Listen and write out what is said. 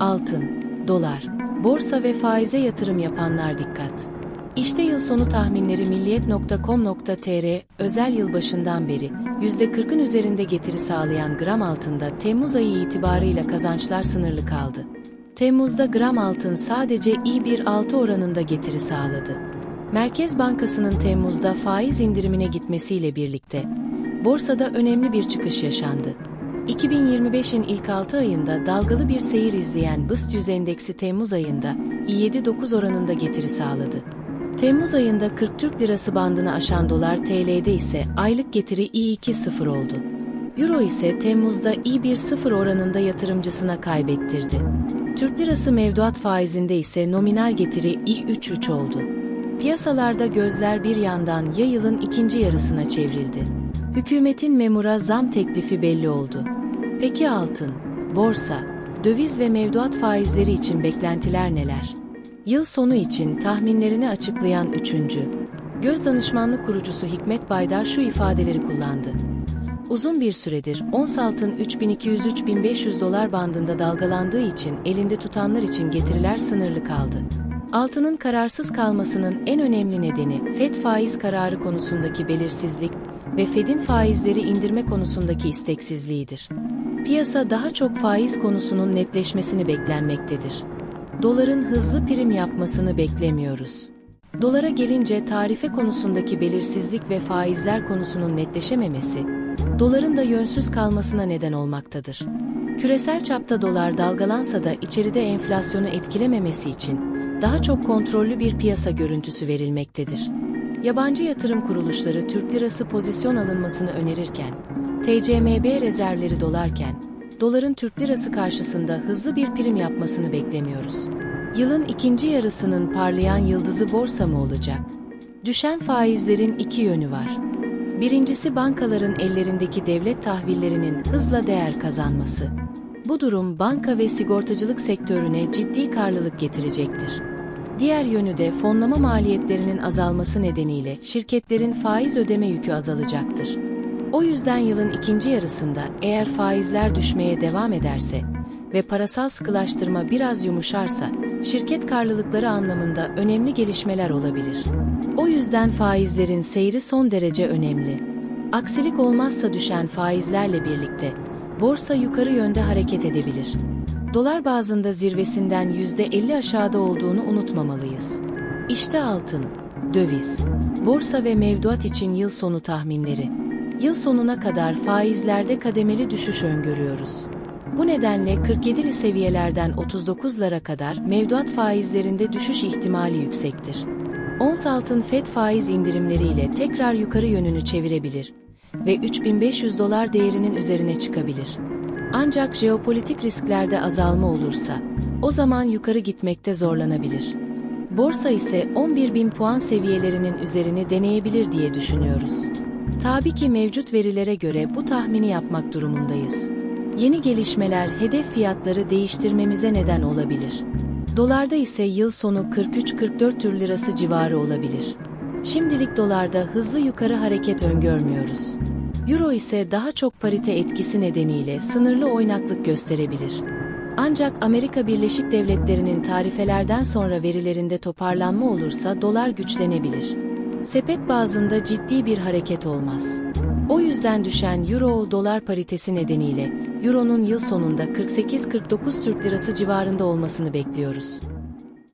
altın, dolar, borsa ve faize yatırım yapanlar dikkat. İşte yıl sonu tahminleri milliyet.com.tr özel yılbaşından beri %40'ın üzerinde getiri sağlayan gram altında Temmuz ayı itibarıyla kazançlar sınırlı kaldı. Temmuz'da gram altın sadece iyi bir altı oranında getiri sağladı. Merkez Bankası'nın Temmuz'da faiz indirimine gitmesiyle birlikte borsada önemli bir çıkış yaşandı. 2025'in ilk 6 ayında dalgalı bir seyir izleyen BIST 100 endeksi Temmuz ayında i7-9 oranında getiri sağladı. Temmuz ayında 40 Türk Lirası bandını aşan dolar TL'de ise aylık getiri i2-0 oldu. Euro ise Temmuz'da i1-0 oranında yatırımcısına kaybettirdi. Türk Lirası mevduat faizinde ise nominal getiri i3-3 oldu. Piyasalarda gözler bir yandan ya yılın ikinci yarısına çevrildi. Hükümetin memura zam teklifi belli oldu. Peki altın, borsa, döviz ve mevduat faizleri için beklentiler neler? Yıl sonu için tahminlerini açıklayan 3. Göz Danışmanlık kurucusu Hikmet Baydar şu ifadeleri kullandı. Uzun bir süredir ons altın 3200-3500 dolar bandında dalgalandığı için elinde tutanlar için getiriler sınırlı kaldı. Altının kararsız kalmasının en önemli nedeni FED faiz kararı konusundaki belirsizlik ve Fed'in faizleri indirme konusundaki isteksizliğidir. Piyasa daha çok faiz konusunun netleşmesini beklenmektedir. Doların hızlı prim yapmasını beklemiyoruz. Dolara gelince tarife konusundaki belirsizlik ve faizler konusunun netleşememesi, doların da yönsüz kalmasına neden olmaktadır. Küresel çapta dolar dalgalansa da içeride enflasyonu etkilememesi için daha çok kontrollü bir piyasa görüntüsü verilmektedir. Yabancı yatırım kuruluşları Türk lirası pozisyon alınmasını önerirken, TCMB rezervleri dolarken, doların Türk lirası karşısında hızlı bir prim yapmasını beklemiyoruz. Yılın ikinci yarısının parlayan yıldızı borsa mı olacak? Düşen faizlerin iki yönü var. Birincisi bankaların ellerindeki devlet tahvillerinin hızla değer kazanması. Bu durum banka ve sigortacılık sektörüne ciddi karlılık getirecektir. Diğer yönü de fonlama maliyetlerinin azalması nedeniyle şirketlerin faiz ödeme yükü azalacaktır. O yüzden yılın ikinci yarısında eğer faizler düşmeye devam ederse ve parasal sıkılaştırma biraz yumuşarsa, şirket karlılıkları anlamında önemli gelişmeler olabilir. O yüzden faizlerin seyri son derece önemli. Aksilik olmazsa düşen faizlerle birlikte borsa yukarı yönde hareket edebilir. Dolar bazında zirvesinden %50 aşağıda olduğunu unutmamalıyız. İşte altın, döviz, borsa ve mevduat için yıl sonu tahminleri. Yıl sonuna kadar faizlerde kademeli düşüş öngörüyoruz. Bu nedenle 47'li seviyelerden 39'lara kadar mevduat faizlerinde düşüş ihtimali yüksektir. Ons altın FED faiz indirimleriyle tekrar yukarı yönünü çevirebilir ve 3500 dolar değerinin üzerine çıkabilir. Ancak jeopolitik risklerde azalma olursa, o zaman yukarı gitmekte zorlanabilir. Borsa ise 11.000 puan seviyelerinin üzerini deneyebilir diye düşünüyoruz. Tabii ki mevcut verilere göre bu tahmini yapmak durumundayız. Yeni gelişmeler hedef fiyatları değiştirmemize neden olabilir. Dolarda ise yıl sonu 43-44 Türk lirası civarı olabilir. Şimdilik dolarda hızlı yukarı hareket öngörmüyoruz. Euro ise daha çok parite etkisi nedeniyle sınırlı oynaklık gösterebilir. Ancak Amerika Birleşik Devletleri'nin tarifelerden sonra verilerinde toparlanma olursa dolar güçlenebilir. Sepet bazında ciddi bir hareket olmaz. O yüzden düşen Euro-Dolar paritesi nedeniyle Euro'nun yıl sonunda 48-49 Türk Lirası civarında olmasını bekliyoruz.